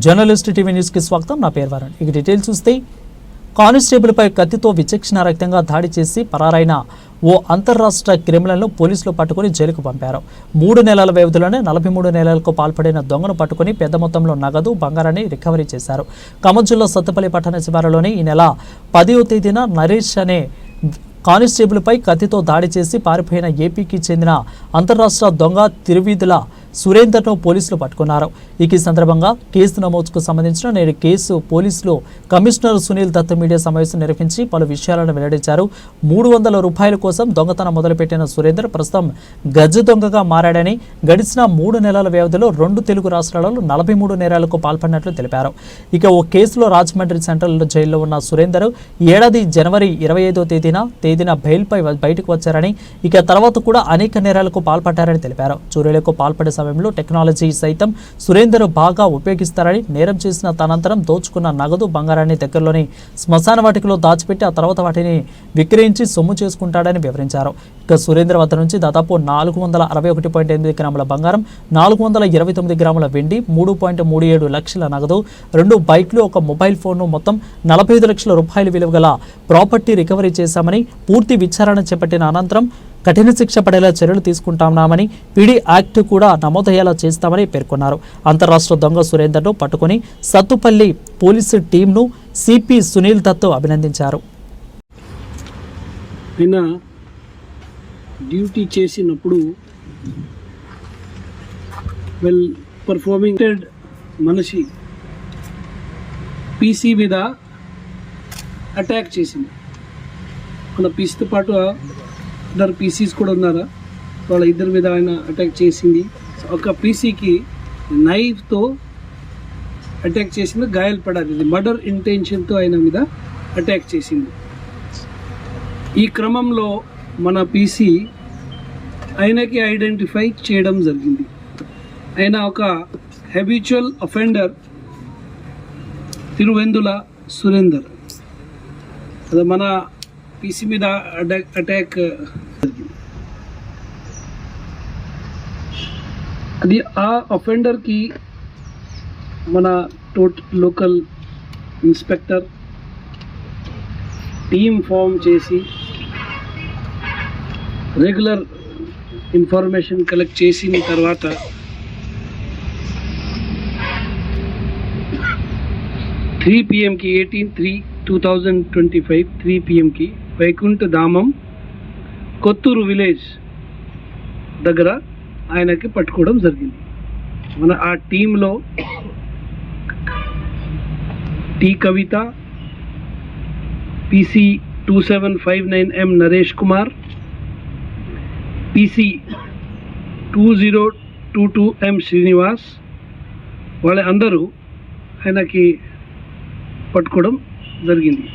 Journalist TV న్యూస్కి స్వాగతం. నా పేరు వరుణ్. ఇక డీటెయిల్స్ చూస్తే కానిస్టేబుల్పై కత్తితో విచక్షణారహితంగా దాడి చేసి పరారైన ఓ అంతర్రాష్ట్ర క్రిమినల్ను పోలీసులు పట్టుకుని జైలుకు పంపారు. మూడు నెలల వ్యవధిలోనే నలభై మూడు నెలలకు పాల్పడిన దొంగను పట్టుకుని పెద్ద మొత్తంలో నగదు బంగారాన్ని రికవరీ చేశారు. ఖమ్మం జిల్లా సత్తపల్లి పట్టణ శివారులోని ఈ నెల పదివ తేదీన నరేష్ అనే కానిస్టేబుల్పై కత్తితో దాడి చేసి పారిపోయిన ఏపీకి చెందిన అంతర్రాష్ట్ర దొంగ తిరువీధుల సురేందర్ను పోలీసులు పట్టుకున్నారు. ఇక ఈ సందర్భంగా కేసు నమోదుకు సంబంధించిన నేడు కేసు పోలీసులు కమిషనర్ సునీల్ దత్ మీడియా సమావేశం నిర్వహించి పలు విషయాలను వెల్లడించారు. మూడు వందల రూపాయల కోసం దొంగతనం మొదలుపెట్టిన సురేందర్ ప్రస్తుతం గజ్జ దొంగగా మారాడని గడిచిన మూడు నెలల వ్యవధిలో రెండు తెలుగు రాష్ట్రాలలో నలభై మూడు నేరాలకు పాల్పడినట్లు తెలిపారు. ఇక ఓ కేసులో రాజమండ్రి సెంట్రల్ జైల్లో ఉన్న సురేందర్ ఏడాది జనవరి ఇరవై ఐదో తేదీన తేదీన బెయిల్పై బయటకు వచ్చారని ఇక తర్వాత కూడా అనేక నేరాలకు పాల్పడ్డారని తెలిపారు. చోరీలకు పాల్పడే సమయంలో టెక్నాలజీ సైతం సురేందర్ బాగా ఉపయోగిస్తారని నేరం చేసిన తనంతరం దోచుకున్న నగదు బంగారాన్ని దగ్గరలోని శ్మశాన వాటికలో దాచిపెట్టి ఆ తర్వాత వాటిని విక్రయించి సొమ్ము చేసుకుంటాడని వివరించారు. ఇక సురేంద్ర వద్ద నుంచి దాదాపు నాలుగు వందల అరవై ఒకటి పాయింట్ ఎనిమిది గ్రాముల బంగారం నాలుగు వందల ఇరవై తొమ్మిది గ్రాముల వెండి మూడు పాయింట్ మూడు ఏడు లక్షల నగదు రెండు బైక్లు ఒక మొబైల్ ఫోన్ను మొత్తం నలభై ఐదు లక్షల రూపాయల విలువ గల ప్రాపర్టీ రికవరీ చేశామని పూర్తి విచారణ చేపట్టిన అనంతరం కఠిన శిక్ష పడేలా చర్యలు తీసుకుంటామని పీడీ యాక్ట్ కూడా నమోదయ్యేలా చేస్తామని పేర్కొన్నారు. అంతరాష్ట్ర దొంగ సురేందర్ను పట్టుకుని సత్తుపల్లి పోలీసు టీంను సిపి సునీల్ దత్ అభినందించారు. నిన్న డ్యూటీ చేసినప్పుడు వెల్ పర్ఫార్మింగ్ మనిషి పీసీ మీద అటాక్ చేసింది. మన పీసీతో పాటు ఇద్దరు పీసీస్ కూడా ఉన్నారా? వాళ్ళ ఇద్దరి మీద ఆయన అటాక్ చేసింది. ఒక పీసీకి నైఫ్తో అటాక్ చేసింది గాయాలపడాలి ఇది మర్డర్ ఇంటెన్షన్తో ఆయన మీద అటాక్ చేసింది. ఈ క్రమంలో మన పీసీ ఆయనకి ఐడెంటిఫై చేయడం జరిగింది. ఆయన ఒక హ్యాబిచువల్ అఫెండర్ తిరువెందుల సురేందర్. అది మన పీసీ మీద అటాక్ అటాక్ అది ఆ అఫెండర్కి మన టోట్ లోకల్ ఇన్స్పెక్టర్ టీమ్ ఫామ్ చేసి రెగ్యులర్ ఇన్ఫర్మేషన్ కలెక్ట్ చేసిన తర్వాత three పిఎంకి eighteen three two thousand twenty five three పిఎంకి Vaikuntha ధామం Kotturu village దగ్గర ఆయనకి పట్టుకోవడం జరిగింది. మన ఆ టీంలో T Kavitha PC two seven five nine M Naresh Kumar PC two zero two two M Srinivas వాళ్ళ అందరూ ఆయనకి పట్టుకోవడం జరిగింది.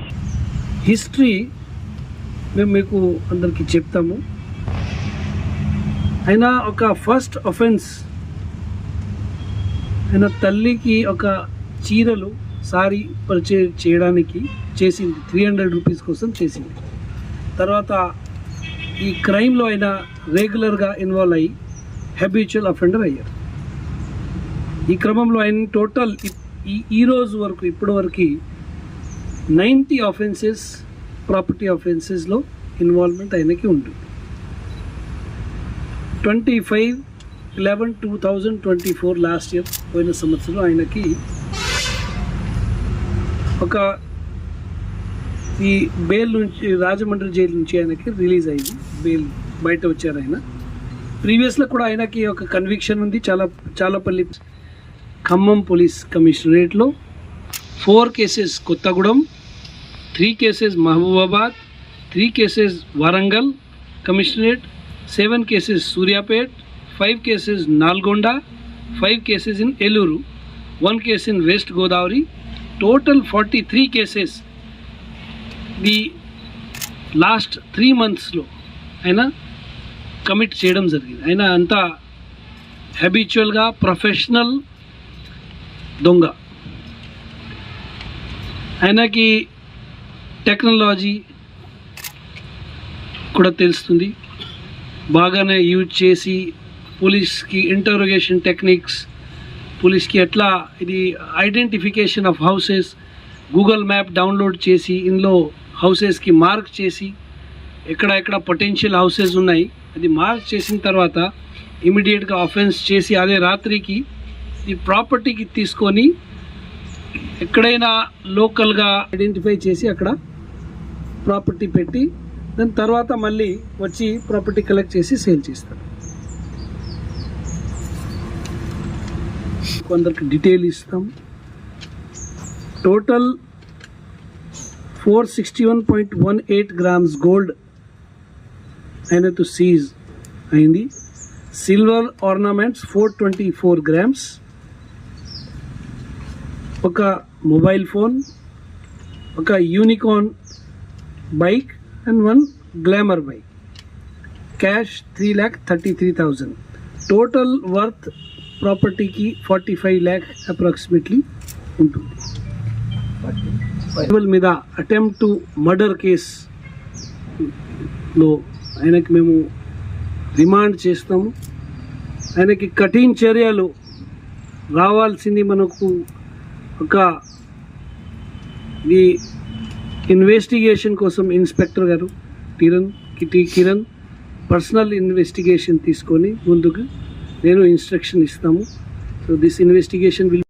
హిస్టరీ మేము మీకు అందరికీ చెప్తాము. అయినా ఒక ఫస్ట్ అఫెన్స్ ఆయన తల్లికి ఒక చీరలు సారీ పర్చేజ్ చేయడానికి చేసింది. త్రీ హండ్రెడ్ రూపీస్ కోసం చేసింది. తర్వాత ఈ క్రైమ్లో ఆయన రెగ్యులర్గా ఇన్వాల్వ్ అయ్యి హ్యాబిచువల్ అఫెండర్ అయ్యారు. ఈ క్రమంలో ఆయన టోటల్ ఈ ఈ రోజు వరకు ఇప్పటి వరకు నైంటీ ఆఫెన్సెస్ ప్రాపర్టీ అఫెన్సెస్లో ఇన్వాల్వ్మెంట్ ఆయనకి ఉంటుంది. Twenty five eleven two thousand twenty four last year పోయిన సంవత్సరం ఆయనకి ఒక ఈ బెయిల్ నుంచి రాజమండ్రి జైలు నుంచి ఆయనకి రిలీజ్ అయింది. బెయిల్ బయట వచ్చారు ఆయన. ప్రీవియస్లో కూడా ఆయనకి ఒక కన్విక్షన్ ఉంది. చాలా చాలాపల్లి Khammam police కమిషనరేట్లో. Four cases Kothagudem three cases Mahabubabad three cases Warangal commissionerate seven cases Suryapet five cases Nalgonda five cases in Eluru one case in West Godavari. Total forty three cases the last three మంత్స్లో ఆయన commit చేయడం జరిగింది. ఆయన అంతా హ్యాబిచువల్గా professional దొంగ. ఆయనకి technology కూడా తెలుస్తుంది. బాగానే యూజ్ చేసి పోలీస్కి ఇంటరోగేషన్ టెక్నిక్స్ పోలీస్కి ఎట్లా ఇది identification of houses Google map download చేసి ఇందులో హౌసెస్కి మార్క్ చేసి ఎక్కడ ఎక్కడ పొటెన్షియల్ హౌసెస్ ఉన్నాయి అది మార్క్ చేసిన తర్వాత ఇమీడియట్గా ఆఫెన్స్ చేసి అదే రాత్రికి ఈ ప్రాపర్టీకి తీసుకొని ఎక్కడైనా లోకల్గా ఐడెంటిఫై చేసి అక్కడ ప్రాపర్టీ పెట్టి దాని తర్వాత మళ్ళీ వచ్చి ప్రాపర్టీ కలెక్ట్ చేసి సేల్ చేస్తారు. కొందరికి డీటెయిల్ ఇస్తాం. Total four sixty one point one eight grams gold ఆయనతో సీజ్ అయింది. Silver ornaments four twenty four grams. ఒక మొబైల్ ఫోన్ ఒక Unicorn bike and one Glamour bike. Cash three lakh thirty three thousand total worth ప్రాపర్టీకి forty five lakh approximately ఉంటుంది. Tribal మీద attempt to murder కేసులో ఆయనకి మేము రిమాండ్ చేస్తాము. ఆయనకి కఠిన చర్యలు రావాల్సింది మనకు ఒక ఈ ఇన్వెస్టిగేషన్ కోసం ఇన్స్పెక్టర్ గారు కిరణ్ కిటి కిరణ్ పర్సనల్ ఇన్వెస్టిగేషన్ తీసుకొని ముందుకు నేను ఇన్స్ట్రక్షన్ ఇస్తాము. So this investigation will